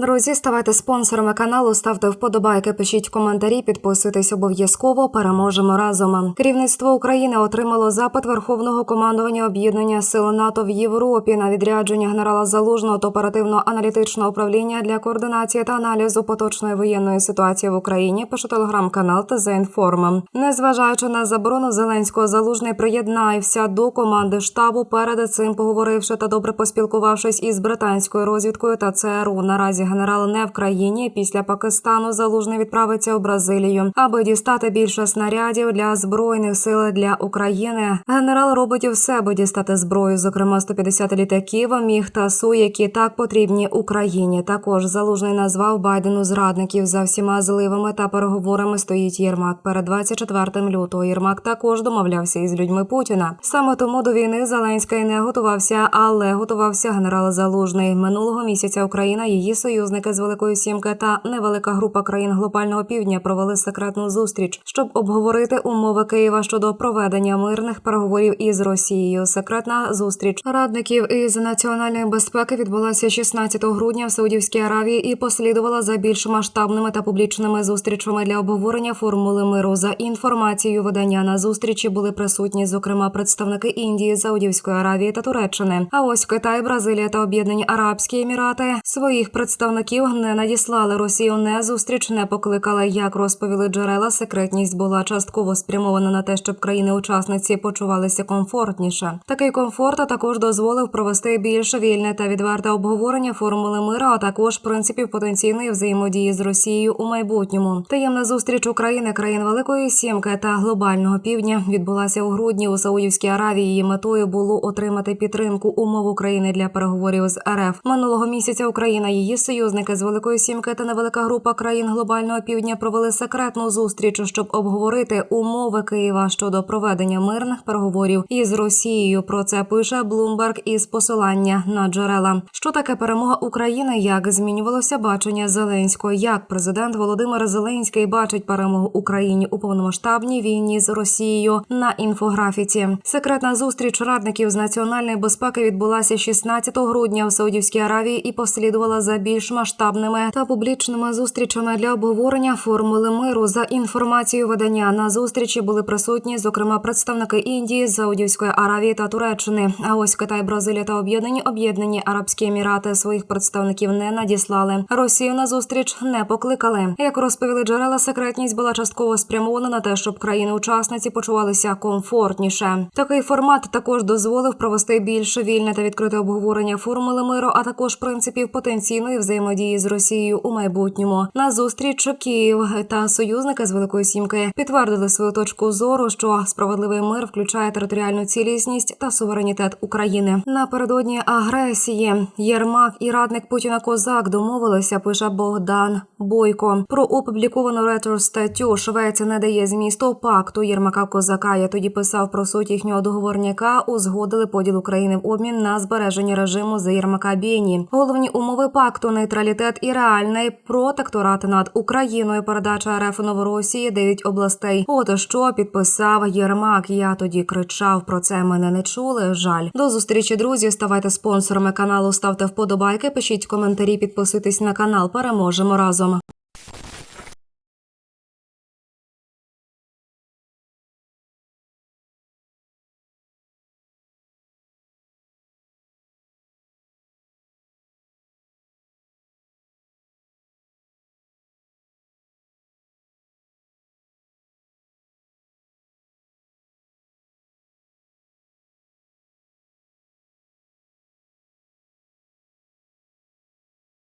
Друзі, ставайте спонсорами каналу, ставте вподобайки, пишіть коментарі, підписуйтесь обов'язково. Переможемо разом. Керівництво України отримало запит Верховного командування об'єднання сил НАТО в Європі на відрядження генерала Залужного та оперативно-аналітичного управління для координації та аналізу поточної воєнної ситуації в Україні. Пише телеграм-канал ТЗ Інформ. Незважаючи на заборону Зеленського, залужний приєднався до команди штабу. Перед цим поговоривши та добре поспілкувавшись із британською розвідкою та ЦРУ. Наразі генерал не в країні. Після Пакистану залужний відправиться у Бразилію, аби дістати більше снарядів для збройних сил для України. Генерал робить все, аби дістати зброю, зокрема 150 літаків, міг та су, які так потрібні Україні. Також залужний назвав Байдену зрадників за всіма зливами та переговорами. Стоїть Єрмак. Перед 24 лютого Єрмак також домовлявся із людьми Путіна. Саме тому до війни Зеленський не готувався, але готувався генерал Залужний. Минулого місяця Україна, її союзники з Великої Сімки та невелика група країн глобального півдня провели секретну зустріч, щоб обговорити умови Києва щодо проведення мирних переговорів із Росією. Секретна зустріч радників із національної безпеки відбулася 16 грудня в Саудівській Аравії і послідувала за більш масштабними та публічними зустрічами для обговорення формули миру. За інформацією видання на зустрічі були присутні, зокрема, представники Індії, Саудівської Аравії та Туреччини. А ось Китай, Бразилія та Об'єднані Арабські Емірати своїх представників не надіслали. Росію не зустріч не покликали. Як розповіли джерела, секретність була частково спрямована на те, щоб країни-учасниці почувалися комфортніше. Такий комфорт також дозволив провести більш вільне та відверте обговорення формули мира, а також принципів потенційної взаємодії з Росією у майбутньому. Таємна зустріч України, країн Великої Сімки та глобального півдня відбулася у грудні у Саудівській Аравії. Її метою було отримати підтримку умов України для переговорів з РФ минулого місяця. Україна, її союзники з Великої Сімки та невелика група країн глобального півдня провели секретну зустріч, щоб обговорити умови Києва щодо проведення мирних переговорів із Росією. Про це пише Блумберг із посилання на джерела. Що таке перемога України? Як змінювалося бачення Зеленського? Як президент Володимир Зеленський бачить перемогу Україні у повномасштабній війні з Росією на інфографіці? Секретна зустріч радників з національної безпеки відбулася 16 грудня в Саудівській Аравії і послідувала за більш масштабними та публічними зустрічами для обговорення формули миру. За інформацією видання на зустрічі були присутні, зокрема, представники Індії, Саудівської Аравії та Туреччини. А ось Китай, Бразилія та об'єднані об'єднані Арабські Емірати своїх представників не надіслали. Росію на зустріч не покликали. Як розповіли джерела, секретність була частково спрямована на те, щоб країни-учасниці почувалися комфортніше. Такий формат також дозволив провести більш вільне та відкрите обговорення формули миру, а також принципів потенційної взаємодії з Росією у майбутньому. На зустріч Київ та союзники з Великої Сімки підтвердили свою точку зору, що справедливий мир включає територіальну цілісність та суверенітет України. Напередодні агресії Єрмак і радник Путіна Козак домовилися. Пише Богдан Бойко про опубліковану ретро-статтю Швеція не дає змісту пакту Єрмака Козака. Я тоді писав про суть їхнього договорняка. Узгодили поділ України в обмін на збереження режиму за Єрмака Бієні. Головні умови пакту нейтралітет і реальний протекторат над Україною. Передача РФ Новоросії, дев'ять областей. От що підписав Єрмак. Я тоді кричав про це. Мене не чули. Жаль. До зустрічі, друзі. Ставайте спонсорами каналу, ставте вподобайки, пишіть коментарі, підписуйтесь на канал. Переможемо разом.